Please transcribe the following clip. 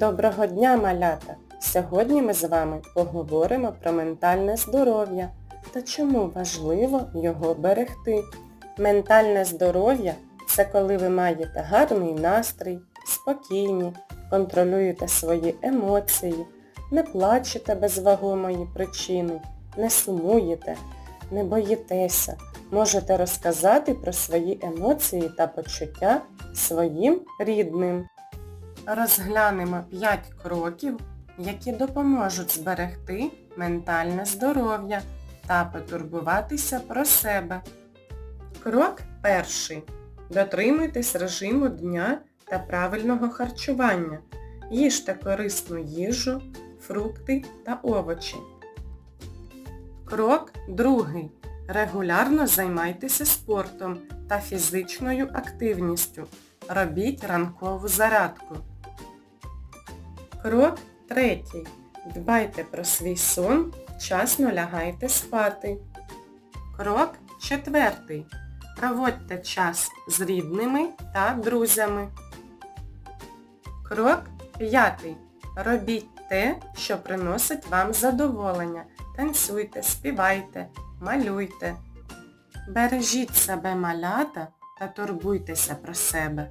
Доброго дня, малята! Сьогодні ми з вами поговоримо про ментальне здоров'я та чому важливо його берегти. Ментальне здоров'я – це коли ви маєте гарний настрій, спокійні, контролюєте свої емоції, не плачете без вагомої причини, не сумуєте, не боїтеся, можете розказати про свої емоції та почуття своїм рідним. Розглянемо 5 кроків, які допоможуть зберегти ментальне здоров'я та потурбуватися про себе. Крок перший. Дотримуйтесь режиму дня та правильного харчування. Їжте корисну їжу, фрукти та овочі. Крок другий. Регулярно займайтеся спортом та фізичною активністю. Робіть ранкову зарядку. Крок третій. Дбайте про свій сон, вчасно лягайте спати. Крок четвертий. Проводьте час з рідними та друзями. Крок п'ятий. Робіть те, що приносить вам задоволення. Танцюйте, співайте, малюйте. Бережіть себе малята та турбуйтеся про себе.